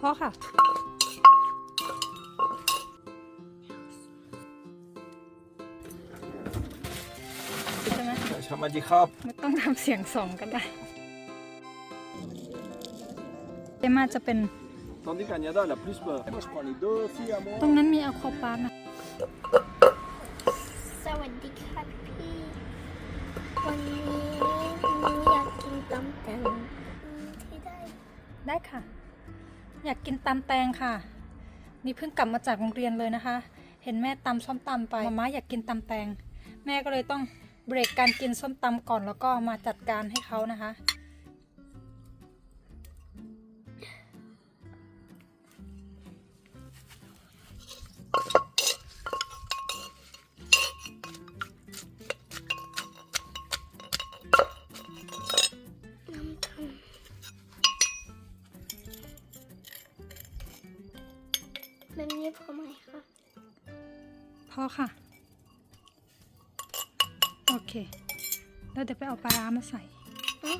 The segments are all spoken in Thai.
พอค่ะ ใช่ไหมชามาจิครับ ไม่ต้องทำเสียงสองก็ได้เจมาจะเป็น Tandis qu'Agnada, elle a plus peur. Moi, je prends les deux filles à moi. ตรงนั้นมีอควาปาร์กนะ กินตำแตงค่ะ นี่เพิ่งกลับมาจากโรงเรียนเลยนะคะ เห็นแม่ตำส้มตำไปมาม่าอยากกินตำแตง แม่ก็เลยต้องเบรกการกินส้มตำก่อนแล้วก็มาจัดการให้เขานะคะ อค่ะ โอเค แล้วเดี๋ยวไปเอาปลาร้ามาใส่เอ้า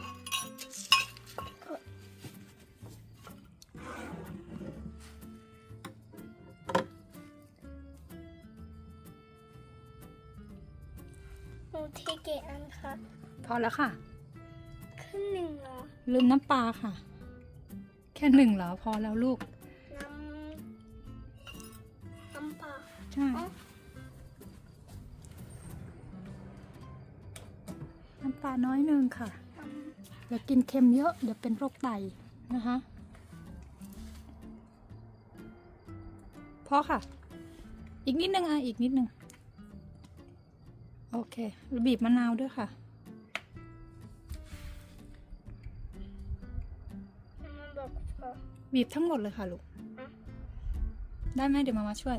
หนูเทกี่อันคะพอแล้วค่ะครึ่งหนึ่งเหรอ ลืมน้ำปลาค่ะ แค่หนึ่งเหรอพอแล้วลูก น้ำ น้ำปลา ใช่ อ๋อ น้ำปลาน้อยหนึ่งค่ะน้ำอย่ากินเค็มเยอะ เดี๋ยวเป็นโรคไตนะคะพอค่ะ อีกนิดนึงอะ อีกนิดนึง โอเคแล้วบีบมะนาวด้วยค่ะมันบอกพอบีบทั้งหมดเลยค่ะลูกอะได้ไหมเดี๋ยวมามาช่วย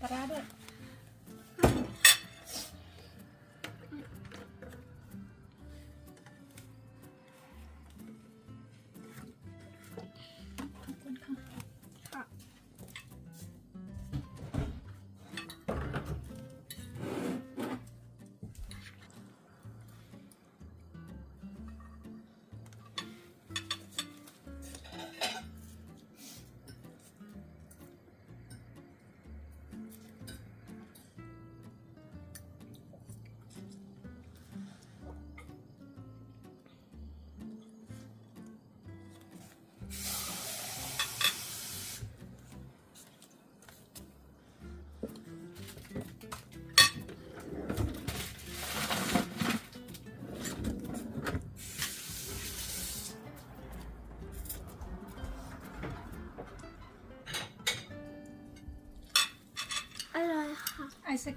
กั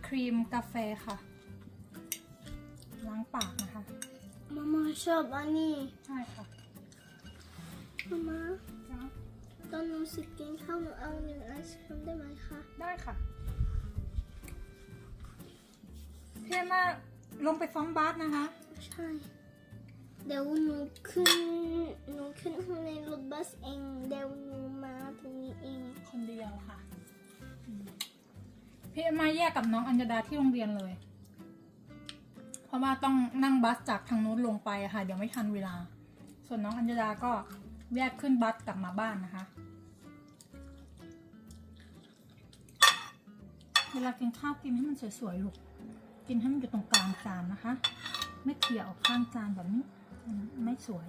ครีมกาแฟค่ะ ล้างปากนะคะมาม่าชอบอันนี้ใช่ค่ะมาม่าจ้าตอนหนูสิกินข้าวหนูเอาหนึ่งไอศครีมได้ไหมคะได้ค่ะพี่เอ็มมาลงไปซ้อมบาสนะคะ ใช่ เดี๋ยวหนูขึ้นหนูขึ้นข้างในรถบัสเองเดี๋ยวหนูมาตรงนี้เองคนเดียวค่ะอืม พี่เอ็มมาแยกกับน้องอัญญดาที่โรงเรียนเลย เพราะว่าต้องนั่งบัสจากทางนู้นลงไปค่ะ เดี๋ยวไม่ทันเวลา ส่วนน้องอัญญดาก็แยกขึ้นบัสกลับมาบ้านนะคะ เวลากินข้าวกินให้มันสวยๆลูก กินให้มันอยู่ตรงกลางจานนะคะ ไม่เขี่ยออกข้างจานแบบนี้ ไม่สวย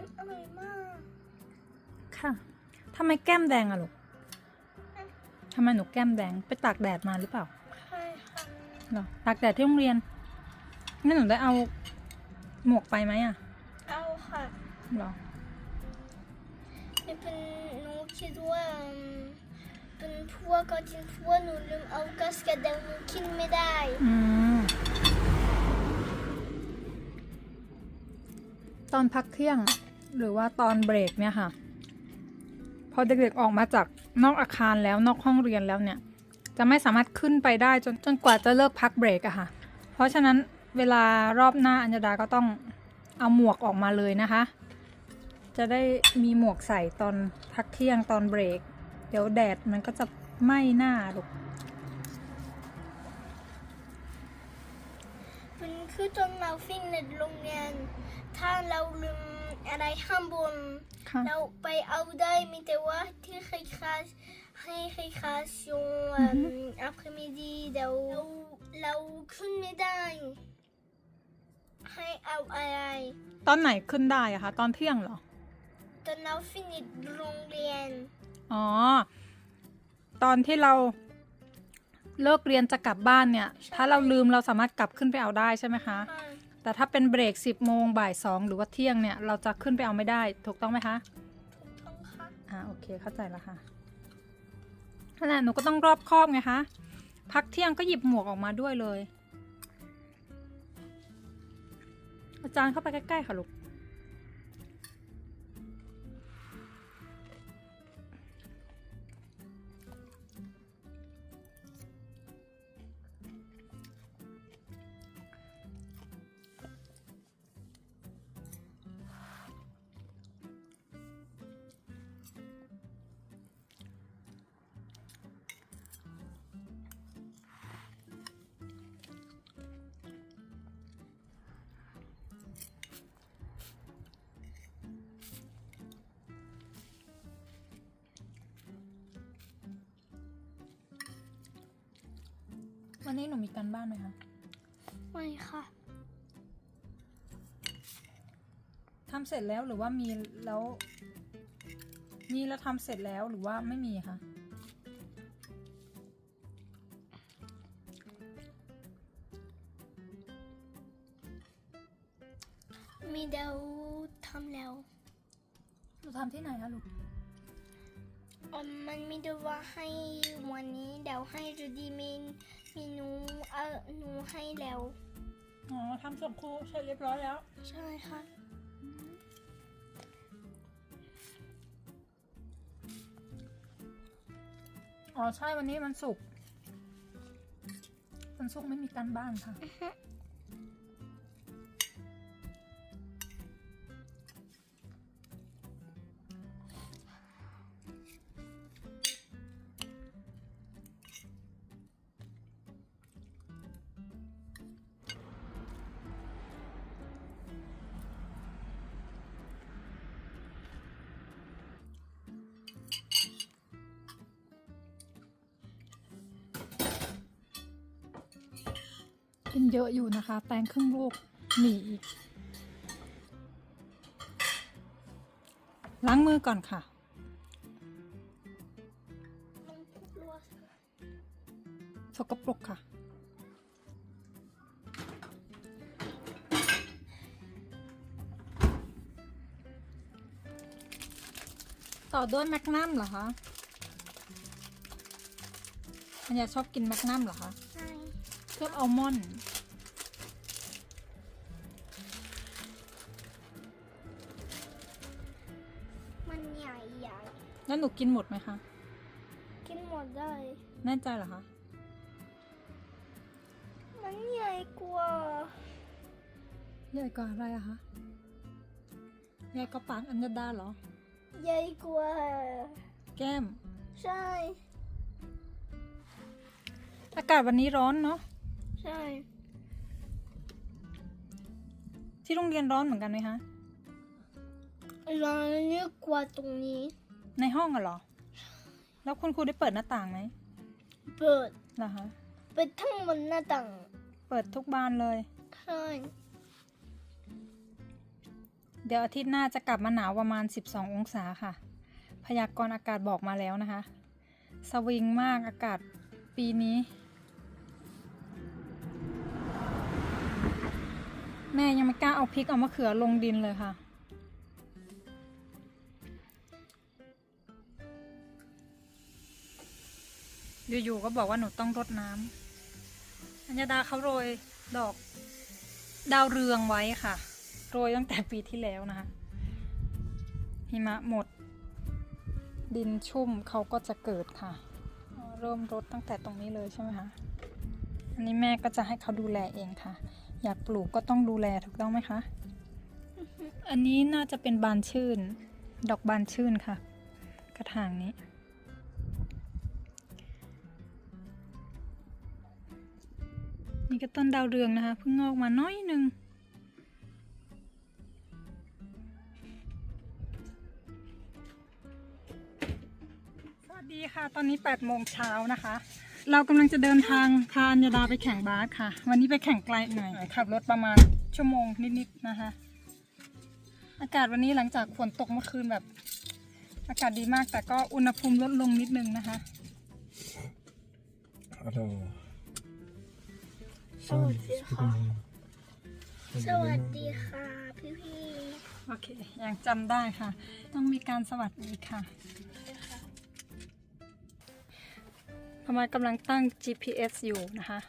มันอร่อยมาก ค่ะทำไมแก้มแดงอะลูกทำไมหนูแก้มแดงไปตากแดดมาหรือเปล่าใช่ค่ะเหรอตากแดดที่โรงเรียนงั้นหนูได้เอาหมวกไปไหมอะเอาค่ะเหรอไม่เป็นหนูคิดว่าอืมเป็นเพราะว่าก็จริงเพราะว่าหนูลืมเอากัสกระเดวหนูกินไม่ได้อืมตอนพักเที่ยง หรือว่าตอนเบรกเนี่ยค่ะ พอเด็กๆออกมาจากนอกอาคารแล้วนอกห้องเรียนแล้วเนี่ย จะไม่สามารถขึ้นไปได้จนจนกว่าจะเลิกพักเบรกอะค่ะ เพราะฉะนั้นเวลารอบหน้าอัญญดาก็ต้องเอาหมวกออกมาเลยนะคะ จะได้มีหมวกใส่ตอนพักเที่ยงตอนเบรก เดี๋ยวแดดมันก็จะไหม้หน้าลูกมันคือตอนเราฟิตเนสโรงเรียนถ้าเราลืม อะไรข้างบน ค่ะเราไปเอาได้มีแต่ว่าที่ใครคลาสให้ใครคลาสช่วงอือฮึอัปมิดีเดี๋ยวเราเราขึ้นไม่ได้ ให้เอาอะไร ตอนไหนขึ้นได้อะคะ ตอนเที่ยงเหรอ ตอนเราฟิตเนสโรงเรียน อ๋อ ตอนที่เราเลิกเรียนจะกลับบ้านเนี่ย ถ้าเราลืมเราสามารถกลับขึ้นไปเอาได้ใช่ไหมคะค่ะ แต่ถ้าเป็นเบรก 10 โมงบ่ายสองหรือว่าเที่ยงเนี่ย เราจะขึ้นไปเอาไม่ได้ ถูกต้องไหมคะ ถูกต้องค่ะ อ่า โอเค เข้าใจแล้วค่ะนั่นแหละหนูก็ต้องรอบคอบไงคะ พักเที่ยงก็หยิบหมวกออกมาด้วยเลย อาจารย์เข้าไปใกล้ๆค่ะลูก วันนี้หนูมีการบ้านไหมคะ ไม่ค่ะทำเสร็จแล้วหรือว่ามีแล้ว มีแล้วทำเสร็จแล้วหรือว่าไม่มีคะมีเดี๋ยวทำแล้วหนูทำที่ไหนคะลูกอืมมันมีเดี๋ยวว่าให้วันนี้เดี๋ยวให้จูดีมี มีหนูเออหนูให้แล้ว อ๋อทำส่งครูเสร็จเรียบร้อยแล้ว ใช่ค่ะอ๋อใช่วันนี้มันสุกร์วันศุกร์ไม่มีการบ้านค่ะ เยอะอยู่นะคะ แตงครึ่งลูกหมี่อีก ล้างมือก่อนค่ะ สกปรกค่ะ ต่อด้วยแมกนัมเหรอคะอันยาชอบกินแมกนัมเหรอคะชเคลือบอัลมอนด์ แล้วหนูกินหมดไหมคะ กินหมดได้ แน่ใจเหรอคะ มันใหญ่กว่าใหญ่กว่าอะไรอะคะ ใหญ่กว่าปากอัญญาดาเหรอ ใหญ่กว่า แก้ม ใช่ อากาศวันนี้ร้อนเนาะ ใช่ ที่โรงเรียนร้อนเหมือนกันไหมคะ ร้อนเยอะกว่าตรงนี้ ในห้องอะเหรอ แล้วคุณครูได้เปิดหน้าต่างไหมเปิดเหรอคะ เปิดทั้งหมดหน้าต่างเปิดทุกบานเลย ใช่เดี๋ยวอาทิตย์หน้าจะกลับมาหนาวประมาณ 12 องศาค่ะ พยากรณ์อากาศบอกมาแล้วนะคะ สวิงมากอากาศปีนี้ แม่ยังไม่กล้าเอาพริกเอามะเขือลงดินเลยค่ะ อยู่ๆก็บอกว่าหนูต้องรดน้ำอัญญาดาเขาโรยดอกดาวเรืองไว้ค่ะ โรยตั้งแต่ปีที่แล้วนะคะหิมะหมด ดินชุ่มเขาก็จะเกิดค่ะ เริ่มรดตั้งแต่ตรงนี้เลยใช่ไหมคะอันนี้แม่ก็จะให้เขาดูแลเองค่ะ อยากปลูกก็ต้องดูแลถูกต้องไหมคะ อันนี้น่าจะเป็นบานชื่น ดอกบานชื่นค่ะ กระถางนี้ นี่ก็ต้นดาวเรืองนะคะเพิ่งงอกมาน้อยหนึ่งสวัสดีค่ะ ตอนนี้8โมงเช้านะคะ เรากำลังจะเดินทางพาอัญญาดาไปแข่งบาสค่ะ วันนี้ไปแข่งไกลหน่อยขับรถประมาณชั่วโมงนิดๆนะคะ อากาศวันนี้หลังจากฝนตกเมื่อคืนแบบ อากาศดีมากแต่ก็อุณหภูมิลดลงนิดนึงนะคะ Alors. สวัสดีค่ะ สวัสดีค่ะพี่พี่โอเค ยังจำได้ค่ะ ต้องมีการสวัสดีค่ะพมากำลังตั้ง GPS อยู่นะคะ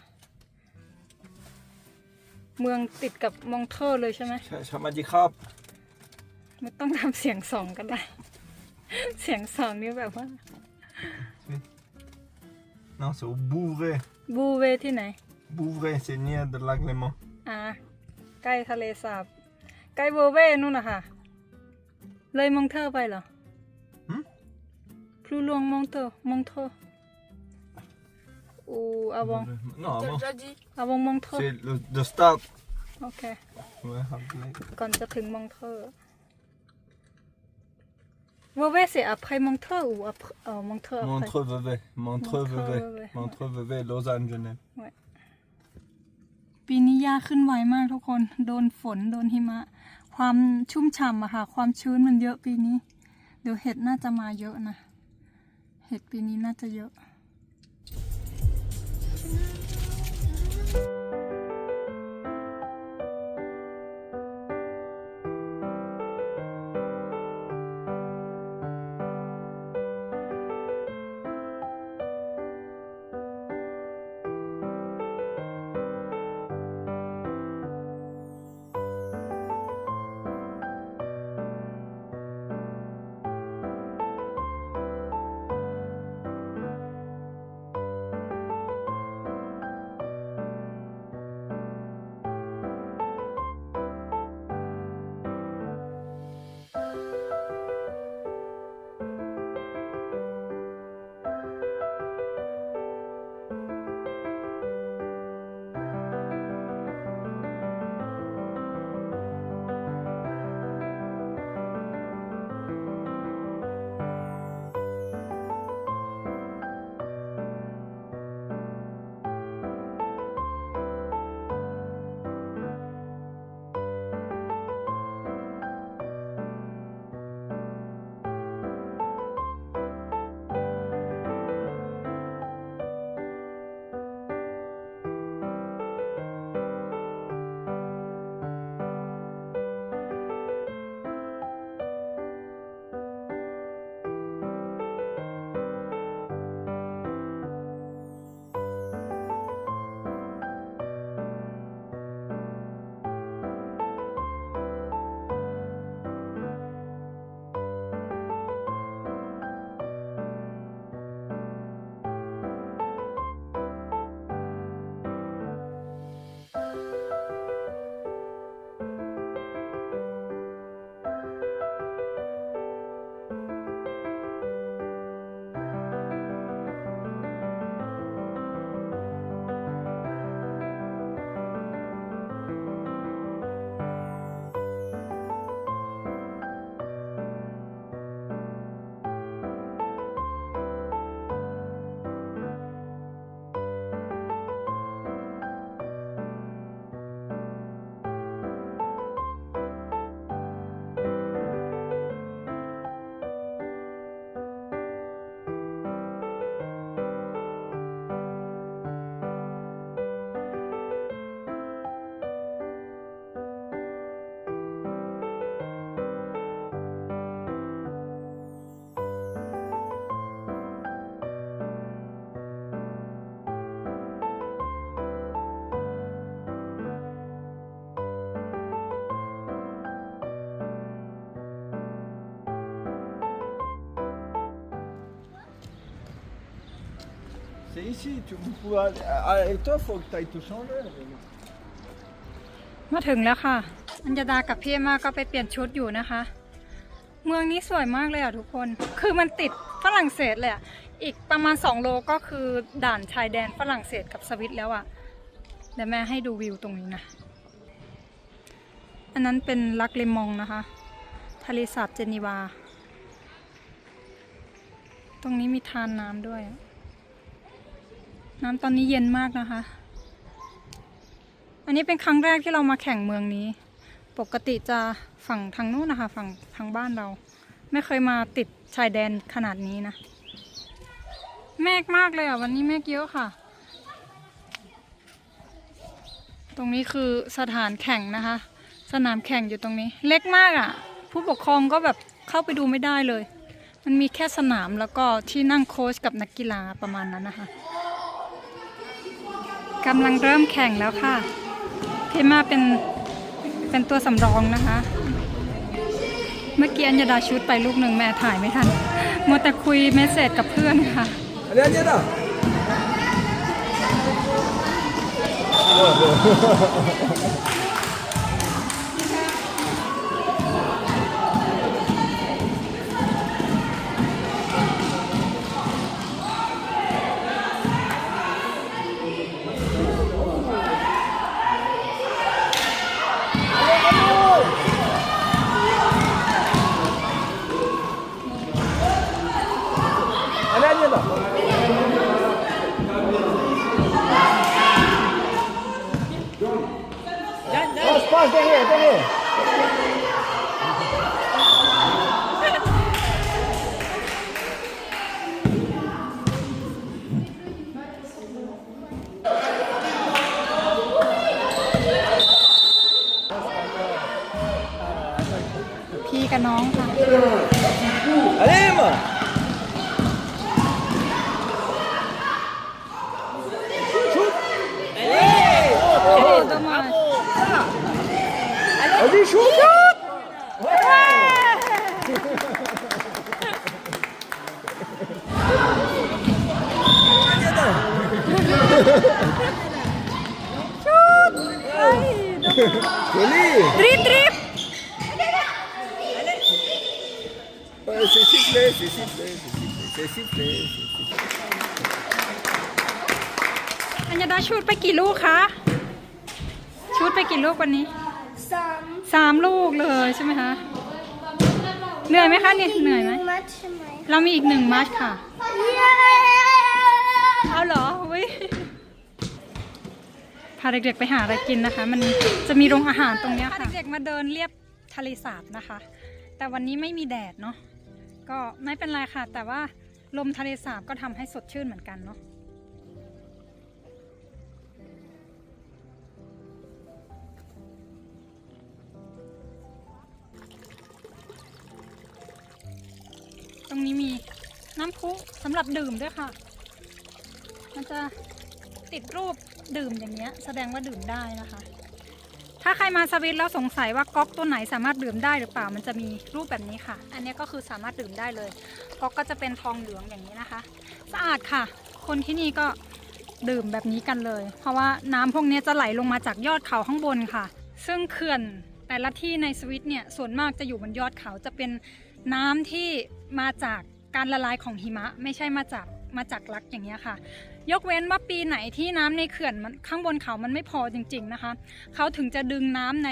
เมืองติดกับมองเทอร์เลยใช่ไหม Ça m'a dit crap. ไม่ต้องทำเสียงสองก็ได้ เสียงสองนี่แบบว่า Non, c'est au Bouvray. บูเวที่ไหน Bouvray, c'est near de lac Léman. อ่าใกล้ทะเลสาบใกล้บูเวนู่นนะคะเลยมองเทอร์ไปเหรอหืมพลูลวงมองเทอร์มองเทอร์อูอาวง Non, avant. อาวงมองเทอร์ C'est le, le stade. โอเค Ouais, Hamlet. ก่อนจะถึงมองเทอร์บูเว c'est après Montreux ou après euh, Montreux après Montreux-Vevey. Montreux-Vevey. Montreux-Vevey. Montreux-Vevey, Lausanne, Genève. ปีนี้หญ้าขึ้นไวมากทุกคน โดนฝนโดนหิมะ ความชุ่มฉ่ำอะค่ะ ความชื้นมันเยอะปีนี้ เดี๋ยวเห็ดน่าจะมาเยอะนะ เห็ดปีนี้น่าจะเยอะ ici, tu vous pouvez aller- ah, et toi, faut que tu ailles te changer. มาถึงแล้วค่ะ อัญญาดากับพี่เอมาก็ไปเปลี่ยนชุดอยู่นะคะ เมืองนี้สวยมากเลยอะทุกคน คือมันติดฝรั่งเศสเลยอะ อีกประมาณ 2 โลก็คือด่านชายแดนฝรั่งเศสกับสวิตแล้วอะ เดี๋ยวแม่ให้ดูวิวตรงนี้นะ อันนั้นเป็นลักเลมองนะคะ ทะเลสาบเจนีวา ตรงนี้มีทานน้ำด้วยอะ น้ำตอนนี้เย็นมากนะคะ อันนี้เป็นครั้งแรกที่เรามาแข่งเมืองนี้ ปกติจะฝั่งทางนู้นนะคะ ฝั่งทางบ้านเรา ไม่เคยมาติดชายแดนขนาดนี้นะเมฆมากเลยอะ วันนี้เมฆเยอะค่ะ ตรงนี้คือสถานแข่งนะคะ สนามแข่งอยู่ตรงนี้ เล็กมากอะ ผู้ปกครองก็แบบเข้าไปดูไม่ได้เลย มันมีแค่สนามแล้วก็ที่นั่งโค้ชกับนักกีฬาประมาณนั้นนะคะ กำลังเริ่มแข่งแล้วค่ะ เพมาเป็นเป็นตัวสำรองนะคะ เมื่อกี้อัญญาดาชุดไปลูกหนึ่งแม่ถ่ายไม่ทันมัวแต่คุยเมสเซจกับเพื่อนค่ะ Allez, Agnada Allez, Agnada Passe, Pode derrer, derrer. Vas-y, shoot Joli Drip, drip Ouais, C'est sifflé, c'est sifflé, c'est sifflé, c'est sifflé, c'est sifflé. อัญญาดาชุดไปกี่ลูกคะชุดไปกี่ลูกวันนี้ Sam. สามลูกเลยใช่ไหมคะเหนื่อยไหมคะเนี่ยเหนื่อยไหมเรามีอีกหนึ่งมัชค่ะเอาเหรอว้ยพาเด็กๆไปหาอะไรกินนะคะ มันจะมีโรงอาหารตรงนี้ค่ะเด็กๆมาเดินเรียบทะเลสาบนะคะ แต่วันนี้ไม่มีแดดเนาะก็ไม่เป็นไรค่ะ แต่ว่าลมทะเลสาบก็ทำให้สดชื่นเหมือนกันเนาะ รงนี้มีน้ำพุสำหรับดื่มด้วยค่ะ มันจะติดรูปดื่มอย่างเงี้ย แสดงว่าดื่มได้นะคะ ถ้าใครมาสวิตแล้วสงสัยว่าก๊อกตัวไหนสามารถดื่มได้หรือเปล่า มันจะมีรูปแบบนี้ค่ะ อันนี้ก็คือสามารถดื่มได้เลย ก๊อกก็จะเป็นทองเหลืองอย่างนี้นะคะ สะอาดค่ะ คนที่นี่ก็ดื่มแบบนี้กันเลย เพราะว่าน้ำพวกนี้จะไหลลงมาจากยอดเขาข้างบนค่ะ ซึ่งเขื่อนแต่ละที่ในสวิตเนี่ยส่วนมากจะอยู่บนยอดเขาจะเป็น น้ำที่มาจากการละลายของหิมะ ไม่ใช่มาจากมาจากลักอย่างเงี้ยค่ะ ยกเว้นว่าปีไหนที่น้ำในเขื่อนมันข้างบนเขามันไม่พอจริง ๆนะคะ เขาถึงจะดึงน้ำใน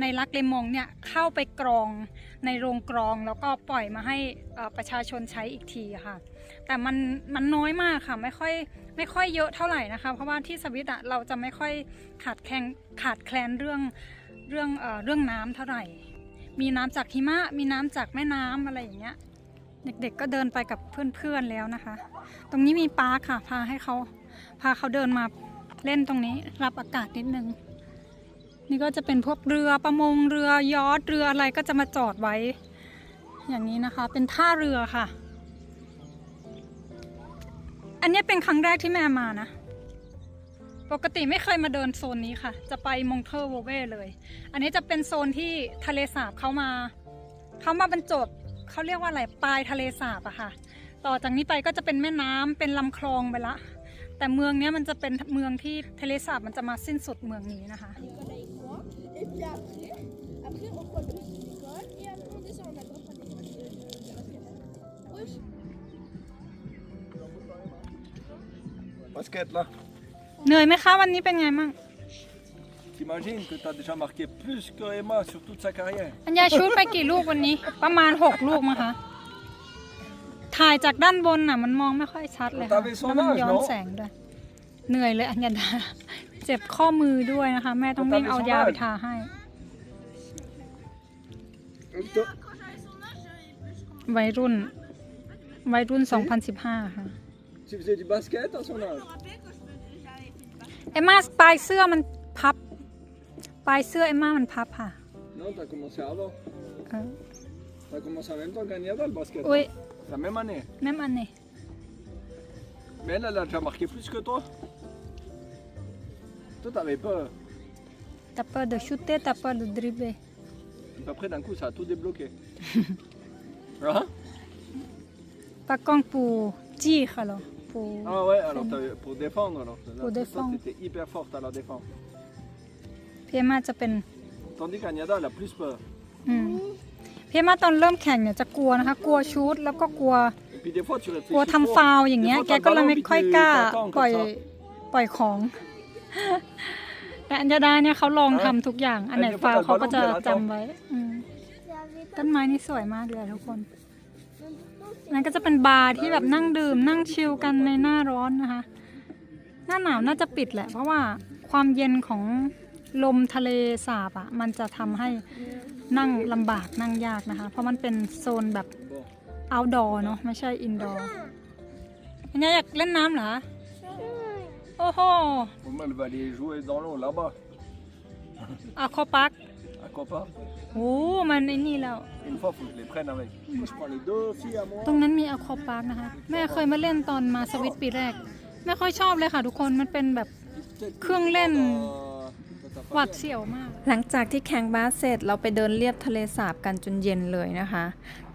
ในลักเลมองเนี่ยเข้าไปกรองในโรงกรองแล้วก็ปล่อยมาให้ประชาชนใช้อีกทีค่ะ แต่มันมันน้อยมากค่ะไม่ค่อยไม่ค่อยเยอะเท่าไหร่นะคะ เพราะว่าที่สวิตอะเราจะไม่ค่อยขาดแคลนขาดแคลนเรื่องเรื่องเอ่อเรื่องน้ำเท่าไหร่ มีน้ำจากหิมะ มีน้ำจากแม่น้ำอะไรอย่างเงี้ย เด็กๆก็เดินไปกับเพื่อนๆแล้วนะคะ ตรงนี้มีปาร์คค่ะ พาให้เขาพาเขาเดินมาเล่นตรงนี้ รับอากาศนิดนึง นี่ก็จะเป็นพวกเรือประมงเรือยอชต์เรืออะไรก็จะมาจอดไว้ อย่างนี้นะคะ เป็นท่าเรือค่ะ อันนี้เป็นครั้งแรกที่แม่มานะ ปกติไม่เคยมาเดินโซนนี้ค่ะ จะไปมงเทอร์โวเว่เลย อันนี้จะเป็นโซนที่ทะเลสาบเขามาเขามาบรรจบเขาเรียกว่าอะไรปลายทะเลสาบอะค่ะ ต่อจากนี้ไปก็จะเป็นแม่น้ำเป็นลำคลองไปละ แต่เมืองนี้มันจะเป็นเมืองที่ทะเลสาบมันจะมาสิ้นสุดเมืองนี้นะคะ Et puis après, après on prend le bus เหนื่อยไหมคะวันนี้เป็นไงมั่ง T'imagines que tu as déjà marqué plus que Emma sur toute sa carrière. อัญญาชูดไปกี่ลูกวันนี้ ประมาณ6ลูกมั้งคะ ถ่ายจากด้านบนน่ะ มันมองไม่ค่อยชัดเลยค่ะแล้วมันย้อนแสงด้วย เหนื่อยเลยอัญญาดา เจ็บข้อมือด้วยนะคะ แม่ต้องเร่งเอายาไปทาให้ วัยรุ่น วัยรุ่น 2015 ค่ะ Tu faisais du basket à son âge เอมมาปลายเสื้อมันพับ ปลายเสื้อเอมมามันพับค่ะ Non, tu as commencé avant. เออ Tu as commencé en même temps qu'Agnada le basket. อุ้ย La même année. แม่มันนี่ Mais elle, elle a déjà marqué plus que toi. Toi, t'avais peur. ตัปเปอร์เดอะชูเต้ตัปเปอร์เดอะดริบเบ Puis après, d'un coup, ça a tout débloqué. hein ปากกล้ องปูจี้ค่ะเหรอปู Ah ouais, alors t'avais- pour défendre. Alors, Là, Pour toi, défendre. T'étais hyper forte à la défense. พี่เอมมาจะเป็น Tandis qu'Agnada, elle a plus peur. อืมพี่เอมมาตอนเริ่มแข่งเนี่ยจะกลัวนะคะ กลัวชูดแล้วก็กลัว Et puis des fois, tu réfléchis. กลัวทำ trop. ฟาวล์อย่างเงี้ย Des fois, แก t'as le ก็เลย ballon, ไม่ puis ค่อย tu กล้า t'attends ปล่อย comme ça. ปล่อยของ แต่อัญญาดาเนี่ยเขาลองทำทุกอย่าง อันไหนเดี๋ยวฟาวล์พอเขาก็จะเดี๋ยวเราจำไว้อืม J'avais pas ต้นไม้นี่สวยมากเลยอะทุกคน นั่นก็จะเป็นบาร์ที่แบบนั่งดื่มนั่งชิลกันในหน้าร้อนนะคะ หน้าหนาวน่าจะปิดแหละ เพราะว่าความเย็นของลมทะเลสาบอะมันจะทำให้นั่งลำบากนั่งยากนะคะ เพราะมันเป็นโซนแบบ outdoor เนาะไม่ใช่ indoor อันนี้อยากเล่นน้ำเหรอโอ้โห Moi, elle va aller jouer dans l'eau là-bas. อะคอปัก À quoi pas โอ้มันไอ้นี่แล้ว Une fois, faut que je les prenne avec. Moi, je prends les deux filles à moi. ตรงนั้นมีอะคอปาร์คนะคะ แม่เคยมาเล่นตอนมาสวิตปีแรก ไม่ค่อยชอบเลยค่ะทุกคน มันเป็นแบบเครื่องเล่นหวัดเสียวมาก หลังจากที่แข่งบาสเสร็จเราไปเดินเลียบทะเลสาบกันจนเย็นเลยนะคะ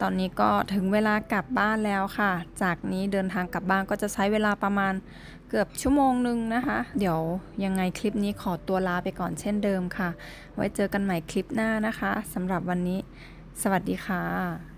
ตอนนี้ก็ถึงเวลากลับบ้านแล้วค่ะ จากนี้เดินทางกลับบ้านก็จะใช้เวลาประมาณ เกือบชั่วโมงหนึ่งนะคะ เดี๋ยวยังไงคลิปนี้ขอตัวลาไปก่อนเช่นเดิมค่ะ ไว้เจอกันใหม่คลิปหน้านะคะสำหรับวันนี้ สวัสดีค่ะ